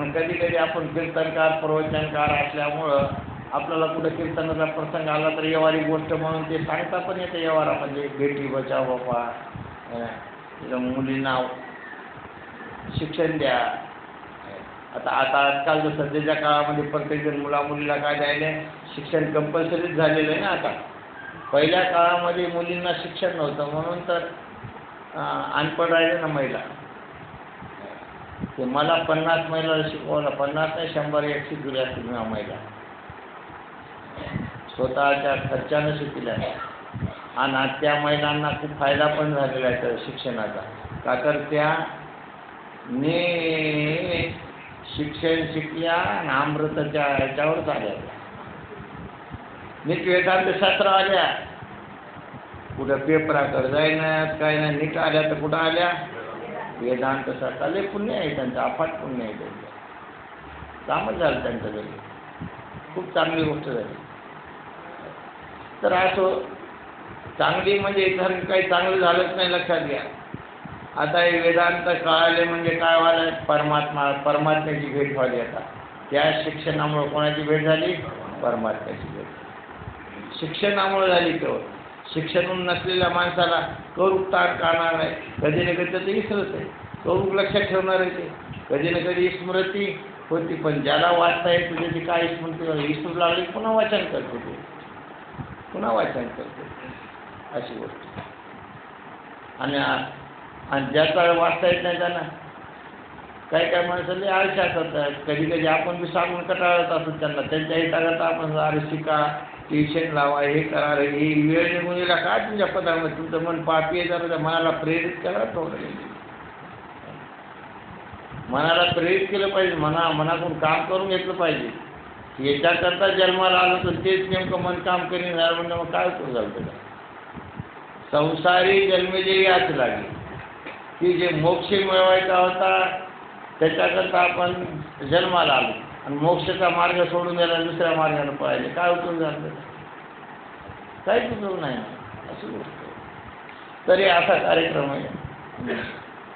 आणि कधी कधी आपण कीर्तनकार प्रवचनकार असल्यामुळं आपल्याला कुठं कीर्तनाचा प्रसंग आला तर येवारी गोष्ट म्हणून ते सांगता पण येते म्हणजे बेटी बचाव बापा मुलींना शिक्षण द्या. आता आता आजकाल जर सध्याच्या काळामध्ये प्रत्येकजण मुला मुलीला काय द्यायले? शिक्षण कंपल्सरीच झालेलं आहे ना आता. पहिल्या काळामध्ये मुलींना शिक्षण नव्हतं. म्हणून तर अनपढ राहिले ना महिला. ते मला पन्नास महिला शिकवलं. पन्नास नाही शंभर एक दिल्या तुम्ही महिला. स्वतःच्या खर्चानं शिकल्या. आणि त्या महिलांना खूप फायदा पण झालेला आहे त्या शिक्षणाचा. का तर त्या ने शिक्षण शिकल्या आणि अमृताच्या ह्याच्यावरच आल्या नीट वेदांत शास्त्र आल्या. कुठं पेपराकडे जाईनात काय नाही नीट आल्या तर कुठं आल्या? वेदांत शास्त्र लय पुण्य आहे त्यांचं अफाट पुण्य आहे त्यांचं. कामच झालं त्यांचं घरी खूप चांगली गोष्ट झाली. तर असं चांगली म्हणजे इतर काही चांगलं झालंच नाही लक्षात घ्या. आता हे वेदांत कळाले म्हणजे काय व्हायला परमात्मा परमात्म्याची भेट व्हावी आता. त्या शिक्षणामुळे कोणाची भेट झाली? परमात्म्याची भेट शिक्षणामुळे झाली केवळ शिक्षण नसलेल्या माणसाला कौरुक ताण काढणार नाही. कधी ना कधी त्याचं विसरत आहे. कौरुक लक्षात ठेवणार आहे ते. कधी ना कधी स्मृती होती पण ज्याला वाचता येत त्याची काय स्मृती विसरू लागली पुन्हा वाचन करतो ते. पुन्हा वाचन करतो. अशी गोष्ट. आणि आणि ज्याचा वाचता येत नाही त्यांना काही काही माणसाले आळशी असतात. कधी कधी आपण बी सांगून कटाळत असतो त्यांना. त्यांच्या हिताकरता आपण अरे शिका ट्युशन लावा हे करा रे ही. वेळ निघून गेला काय तुमच्या पदामध्ये तुमचं मन पापी आहे जरा त्या मनाला प्रेरित करा थोडं. मनाला प्रेरित केलं पाहिजे. मना मनातून काम करून घेतलं पाहिजे. याच्याकरता जन्माला आलं तर तेच नेमकं मन काम करीन म्हणजे मग काय करू झालं त्याला? संसारी जन्मेजे याच लागली की जे मोक्ष मिळवायचा होता त्याच्याकरता आपण जन्माला आलो. आणि मोक्षाचा मार्ग सोडून द्यायला दुसऱ्या मार्गाने पळायले. काय उठून जातं काहीच उपयोग नाही अशी गोष्ट तरी असा कार्यक्रम आहे.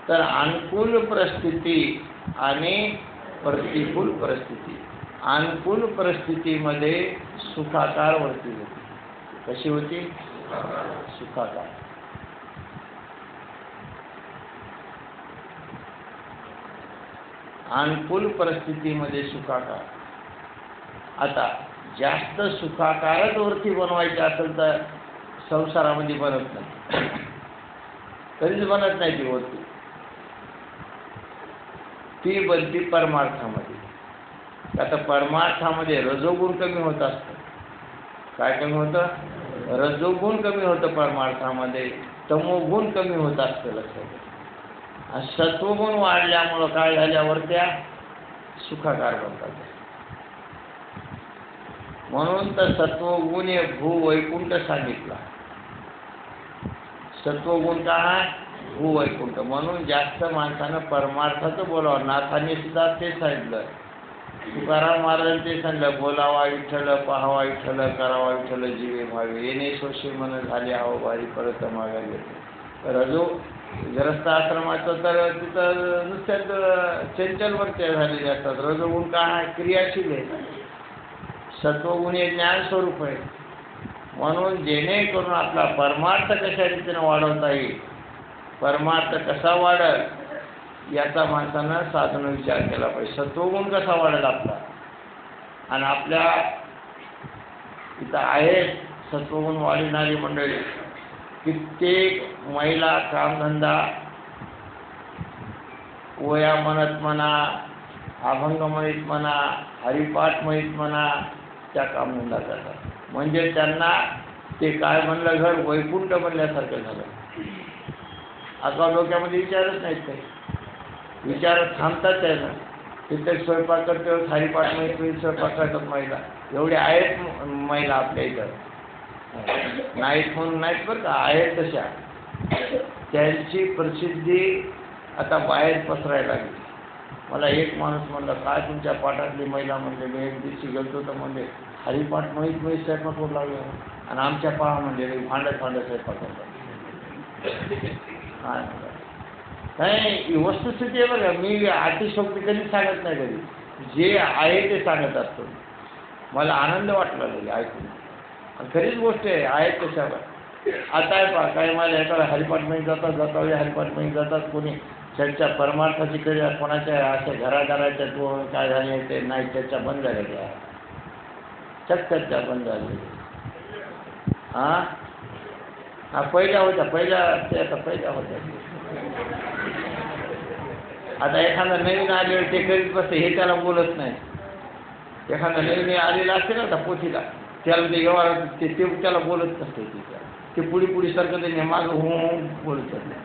तर अनुकूल परिस्थिती आणि प्रतिकूल परिस्थिती. अनुकूल परिस्थितीमध्ये सुखाकार वरती होती कशी होती? सुखाकार. अनुकूल परिस्थितीमध्ये सुखाकार. आता जास्त सुखाकारच वरती बनवायची असेल तर संसारामध्ये बनत नाही. कधीच बनत नाही ती वरती. ती बनती परमार्थामध्ये. आता परमार्थामध्ये रजोगुण कमी होत असतं. काय कमी होतं? रजोगुण कमी होतं परमार्थामध्ये. तमोगुण कमी होत असतं लक्षात सत्वगुण वाढल्यामुळं काय झाल्यावर त्या सुखाकार बनतात. म्हणून तर सत्वगुण हे भूवैकुंठ सांगितला. सत्वगुण काय भूवैकुंठ. म्हणून जास्त माणसानं परमार्थाचं बोलावं. नाथाने सुद्धा ते सांगितलं. तुकाराम महाराज ते सांगितलं बोलावा विठ्ठल पाहावा विठ्ठल करावा विठ्ठल जीवे व्हावे येणे सोशे मन झाले हवं भारी परत मागायला रजो ग्रस्त आश्रमाचं तर तिथं नुसत्याच चंचल वृत्त्या झालेले असतात. रजोगुण काय क्रियाशील आहे? सत्वगुण हे ज्ञानस्वरूप आहे. म्हणून जेणेकरून आपला परमार्थ कशा रीतीनं वाढवता येईल परमार्थ कसा वाढल याचा माणसानं साधन विचार केला पाहिजे. सत्वगुण कसा वाढेल आपला? आणि आपल्या इथं आहेत सत्वगुण वाढविणारी मंडळी. कित्येक महिला कामधंदा ओया म्हणत म्हणा अभंग म्हणत म्हणा हरिपाठ म्हणत म्हणा त्या कामधंदा करतात. म्हणजे त्यांना ते काय म्हणलं घर वैकुंठ म्हणल्यासारखं झालं. आता डोक्यामध्ये विचारच नाहीत काही. विचार थांबतात आहे ना. तिथे स्वयंपाक करते हरिपाठ माहीत स्वयंपाक करतात महिला. एवढे आहेत महिला आपल्या इथं. नाहीत म्हणून नाहीत बरं का आहेत तशा. त्यांची प्रसिद्धी आता बाहेर पसरायला लागली. मला एक माणूस म्हणला काय तुमच्या पाठातली महिला म्हणले मी एक दिवशी गेलतो तर म्हणले हरिपाठ माहीत माहीत स्वयंपाक करू लागलो आणि आमच्या पाहा म्हणजे भांडत भांडत स्वयंपाक करतात काय नाही ही वस्तुस्थिती आहे बघा मी अतिशोक्ती कधी सांगत नाही कधी. जे आहे ते सांगत असतो. मला आनंद वाटला नाही ऐकून. खरीच गोष्ट आहे आहेत कशावर? आता आहे पहा काही मला एखादा हरिपाठमध्ये जातात जातात हरिपाठमध्ये जातात कोणी त्यांच्या परमार्थाची कधी कोणाच्या अशा घराघराच्या तो काय झाले ते नाही चर्चा बंद झालेल्या चक चर्चा बंद झाली. हां? हा पहिल्या होत्या पहिल्या ते आता पहिल्या होत्या. आता एखादा नवीन आले ते करीत बसते हे त्याला बोलत नाही. एखादा नवीन आलेला असेल ना आता पोथीला. त्याला ते व्यवहार ते ते त्याला बोलत नसते ते ते पुढी पुढी सारखं ते मागं हो हो बोलत असते.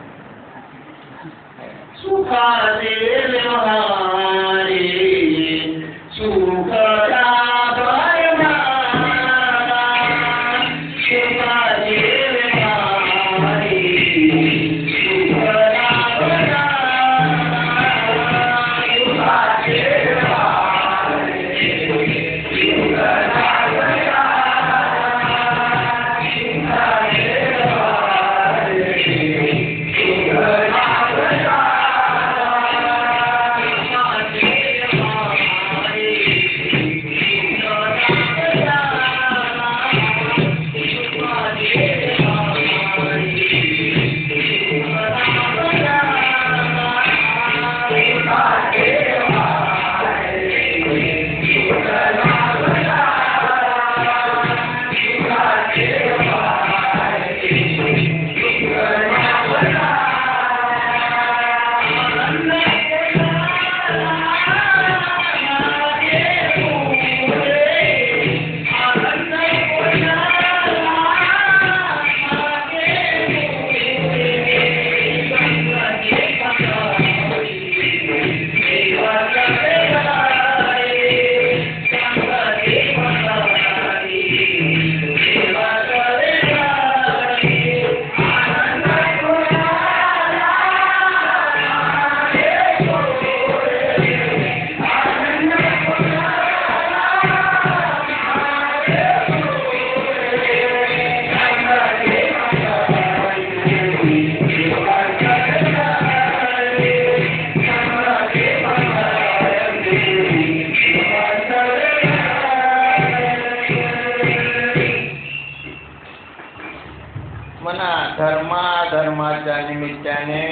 धर्माच्या निमित्ताने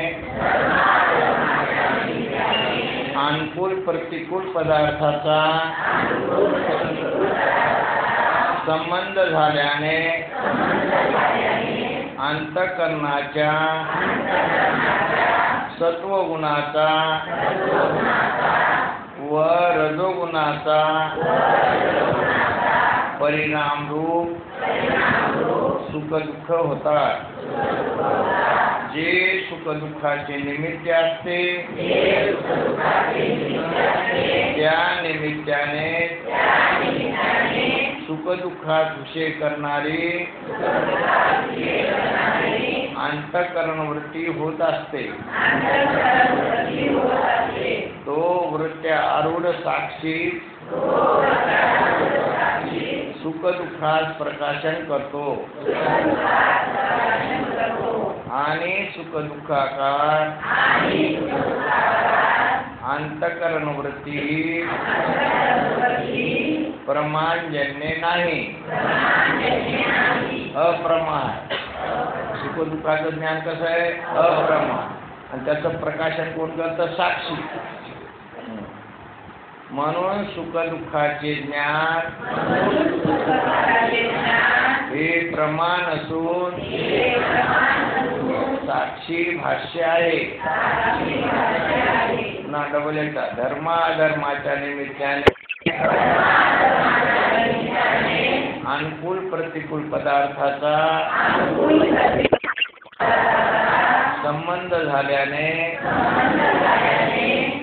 अनुकूल प्रतिकूल पदार्थाचा संबंध झाल्याने अंतकरणाच्या सत्वगुणाचा व रजोगुणाचा परिणाम रूप सुखदुःख होतात. जे सुखदुःखाचे निमित्त असते त्या निमित्ताने सुखदुःखात विषय करणारी अंतकरण वृत्ती होत असते. तो वृत्त्या आरूढ साक्षी सुखदुःखात प्रकाशन करतो. आणि सुखदुःखाकार. अंतकरण वृत्ती प्रमाणजन्य नाही. अप्रमाण. सुखदुःखाचं ज्ञान कसं आहे? अप्रमाण. आणि त्याचं प्रकाशन कोण करतं? साक्षी. म्हणून सुखदुःखाचे ज्ञान हे प्रमाण असून साक्षी भाष्य आहे. ना डबल एकदा धर्मा निमित्ताने. अनुकूल प्रतिकूल पदार्थाचा संबंध झाल्याने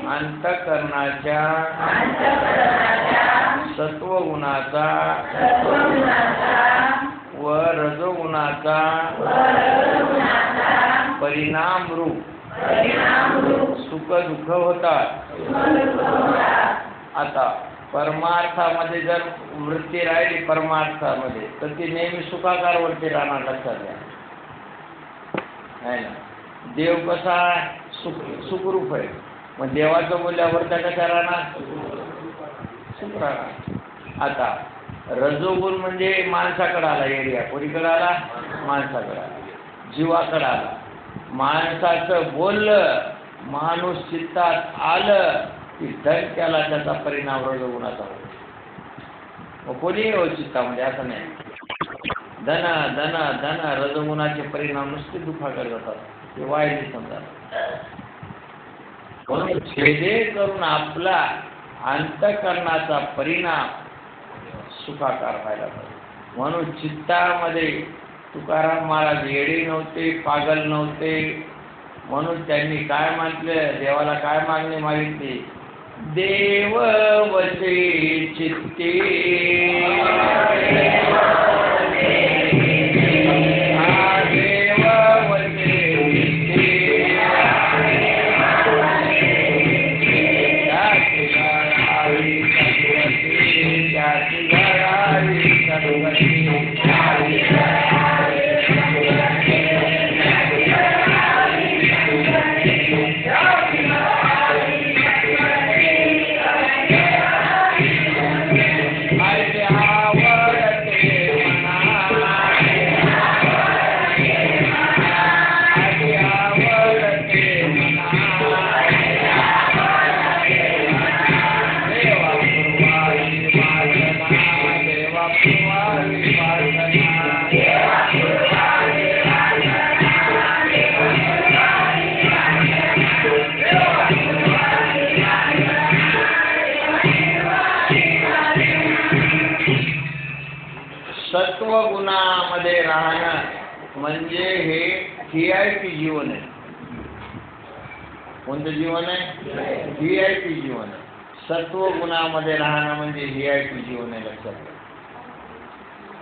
अंतकरणाच्या सत्वगुणाचा व रजोगुणाचा परिणाम रूप सुख दुःख होतात. आता परमार्थामध्ये जर वृत्ती राहिली परमार्थामध्ये तर ती नेहमी सुखाकार वृत्ती राहणार लक्षात ना? देव कसा सुख सुखरूप आहे. मग देवाचं बोलल्यावर त्या कशा राहणार? सुख राहणार. आता रजोगुण म्हणजे माणसाकडे आला एरिया कोणीकडे आला? माणसाकडे आला. जीवाकडे आला. माणसाचं बोललं माणूस चित्तात आलं की धन त्याला त्याचा परिणाम रजोगुणाचा होतो. कोणी कोणीही हो चित्तामध्ये? असं नाही. धन धन धन रजगुणाचे परिणाम नुसते दुखाकडे जातात. ते वाईट समजा म्हणून छेदे करून आपला अंतकरणाचा परिणाम सुखाकार व्हायला पाहिजे. म्हणून चित्तामध्ये तुकाराम महाराज येडे नव्हते पागल नव्हते. म्हणून त्यांनी काय म्हटलं? देवाला काय मागणी मागितली? देव वसे चित्ते. व्हीआयपी आय पी जीवन आहे. कोणतं जीवन आहे? व्ही आय पी जीवन आहे. सत्व गुणामध्ये राहणं म्हणजे व्ही आय पी जीवन आहे लक्षात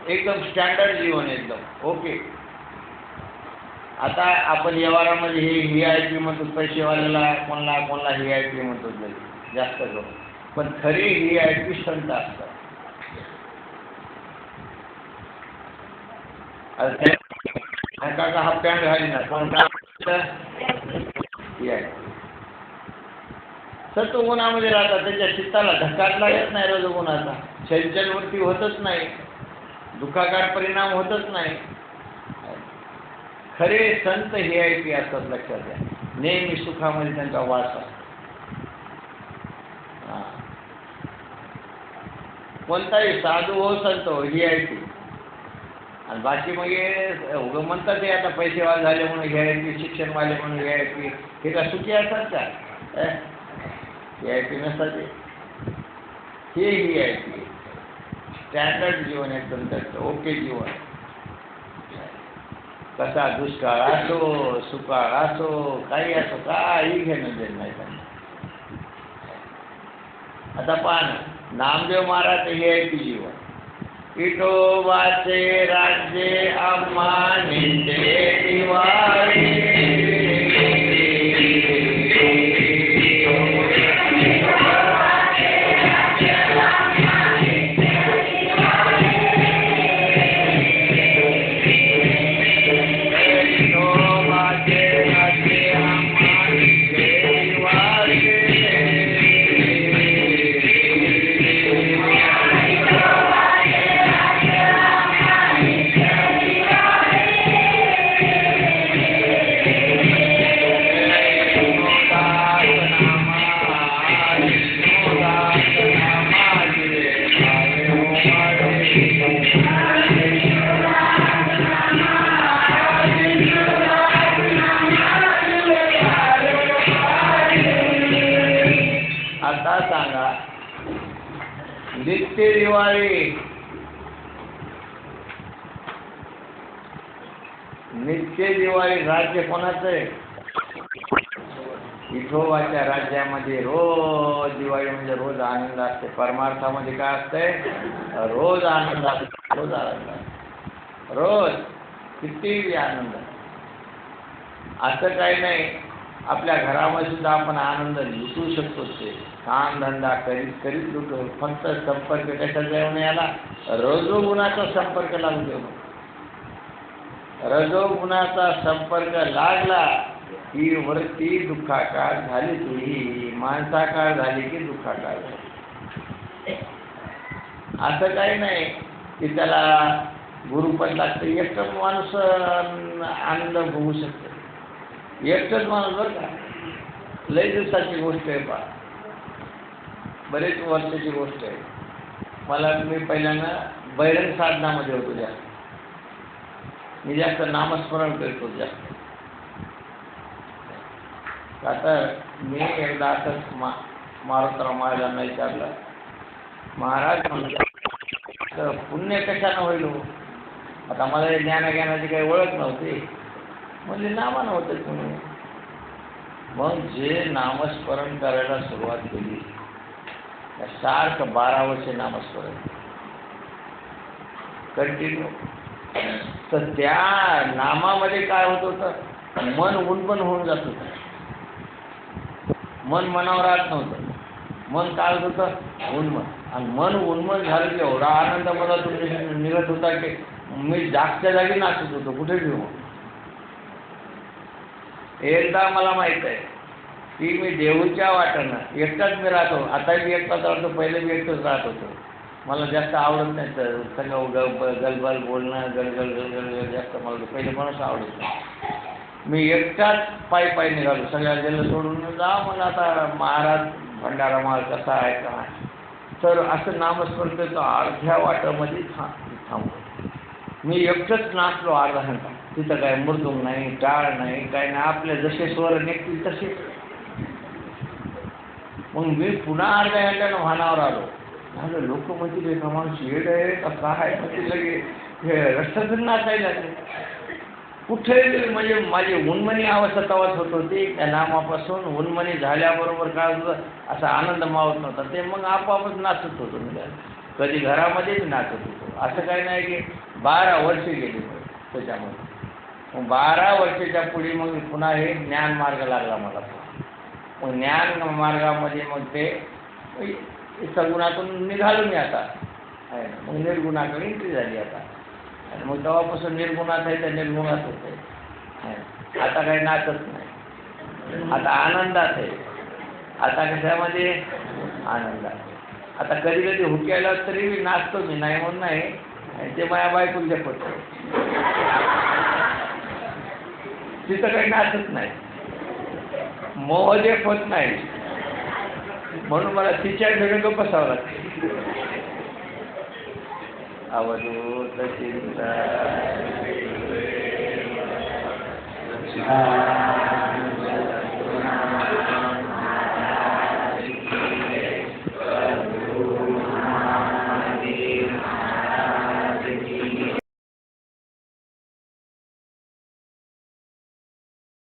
एकदम स्टँडर्ड जीवन आहे एकदम. ओके आता आपण व्यवहारामध्ये हे व्ही आय पी म्हणतो पैसेवाल्याला कोणाला कोणला व्ही आय पी म्हणतो जास्त करून. पण खरी व्ही आय पी संत असतात. काका हा पॅन्ट घाली ना. कोण सर तो उन्हामध्ये राहतात त्याच्या चित्ताला धक्काच लागत नाही रोज उन्हाचा. चंचलवृत्ती होतच नाही. दुःखाकार परिणाम होतच नाही. खरे संत हे आहे की असतात लक्षात घ्या. नेहमी सुखामध्ये त्यांचा वास असतो. हा. कोणताही साधू हो संत हो ही आहे ती. आणि बाकी मग हे उगं म्हणतात ते आता पैसेवाले झाले म्हणून व्ही आय पी शिक्षणवाले म्हणून व्ही आय पी हे का सुखी असतात का? व्ही आय पी नसतात ते हे व्ही आय पी स्टँडर्ड जीवन एकदम त्यांचं ओके जीवन. कसा दुष्काळ असो सुकाळ असो काही असो काही घेणं देणं नाही त्यांना. आता पहा नामदेव महाराज हे आहे की जीवन. विठोबाचे राज्ये अम्मा निंदे दिवाळी. सांगा. नित्य दिवाळी. नित्य दिवाळी राज्य कोणाचं आहे? विठोबाच्या राज्यामध्ये रोज दिवाळी म्हणजे रोज आनंद असते. परमार्थामध्ये काय असतंय? रोज आनंद असतो. रोज आनंद रोज किती आनंद. असं काही नाही. आपल्या घरामध्ये सुद्धा आपण आनंद लुटू शकतो ते काम धंदा करीत करीत लुटो फक्त संपर्क कशाचा येऊन याला रजोगुणाचा संपर्क लागू देऊ रजोगुणाचा संपर्क लागला ही वरती दुःखाकार झाली तुही माणसाकार झाली की दुःखाकार झाली. असं काही नाही की त्याला गुरुपद लागतं. एकच माणूस आनंद भोगू शकतो. एकच माणूस बरं का? लय दिवसाची गोष्ट आहे पा बरेच वर्षाची गोष्ट आहे. मला मी पहिल्यांदा बैरंग साधनामध्ये होतो जास्त. मी जास्त नामस्मरण करतो जास्त. आता मी एकदा असंच मा मारुतराव महाराजांना विचारलं महाराज म्हणलं पुण्य कशानं होईल हो? आता मला हे ज्ञानाज्ञानाची काही ओळख नव्हती. म्हणजे नामानं होतं तुम्ही. मग जे नामस्मरण करायला सुरुवात केली सारखं बारा वर्षे नामस्मरण. कंटिन्यू तर त्या नामामध्ये काय होत होतं? मन उन्मन होऊन जात होतं. मन मनावर राहत नव्हतं. मन काय होत होतं? उन्मन आणि मन उन्मन झालं की एवढा आनंद मला तुम्ही निघत होता की मी जागच्या जागी नाचत होतो कुठे घेऊ एकदा मला माहीत आहे. ती मी देऊच्या वाटेनं एकटाच मी राहतो. आता मी एकटाच राहतो पहिले मी एकटंच राहत होतो. मला जास्त आवडत नाही तर सगळं ग गलबल बोलणं गलगल गलगल जास्त मला पहिले माणूस आवडत नाही. मी एकटाच पायी पायी निघालो. सगळ्या गेलं सोडून जा मला आता महाराज भंडारा महाराज कसा आहे का? तर असं नामस्मरण अर्ध्या वाटामध्ये था थांबलो. मी एकटंच नाचलो अर्धा घंटा. तिथं काय मृदुंग नाही टाळ नाही काय नाही. आपले जसे स्वर निघतील तसे मग मी पुन्हा अर्ध्या घंट्यानं वाहनावर आलो. झालं लोक म्हणतील हे माणूस येड आहे का काय म्हणजे लगे हे रस्त्यातून नाचायला लागले. कुठे म्हणजे माझी उन्मनी अवस्था तवाच होत होती त्या नामापासून उन्मनी झाल्याबरोबर काय होतं असा आनंद मावत नव्हता. ते मग आपोआपच नाचत होतो मी कधी घरामध्येच नाचत होतो. असं काही नाही की बारा वर्षे गेली त्याच्यामध्ये. मग बारा वर्षाच्या पुढे मग पुन्हा हे ज्ञान मार्ग लागला मला. ज्ञान मार्गामध्ये मग ते सगुणातून निघालो मी आता. मग निर्गुणाकडे एंट्री झाली आता. आणि मग तेव्हापासून निर्गुणात आहे तर निर्गुणात होते. आहे आता काही नाचत नाही. आता आनंदात आहे. आता कशामध्ये? आनंदात. आता कधी कधी हुक्याला तरी मी नाचतो मी नाही म्हणून नाही. आणि ते माझ्या बायकोला जपत तिथं काही नाचत नाही. मोहदेप होत नाही म्हणून मला तिच्या घरी गप्प बसावं लागते अवधूत चिंता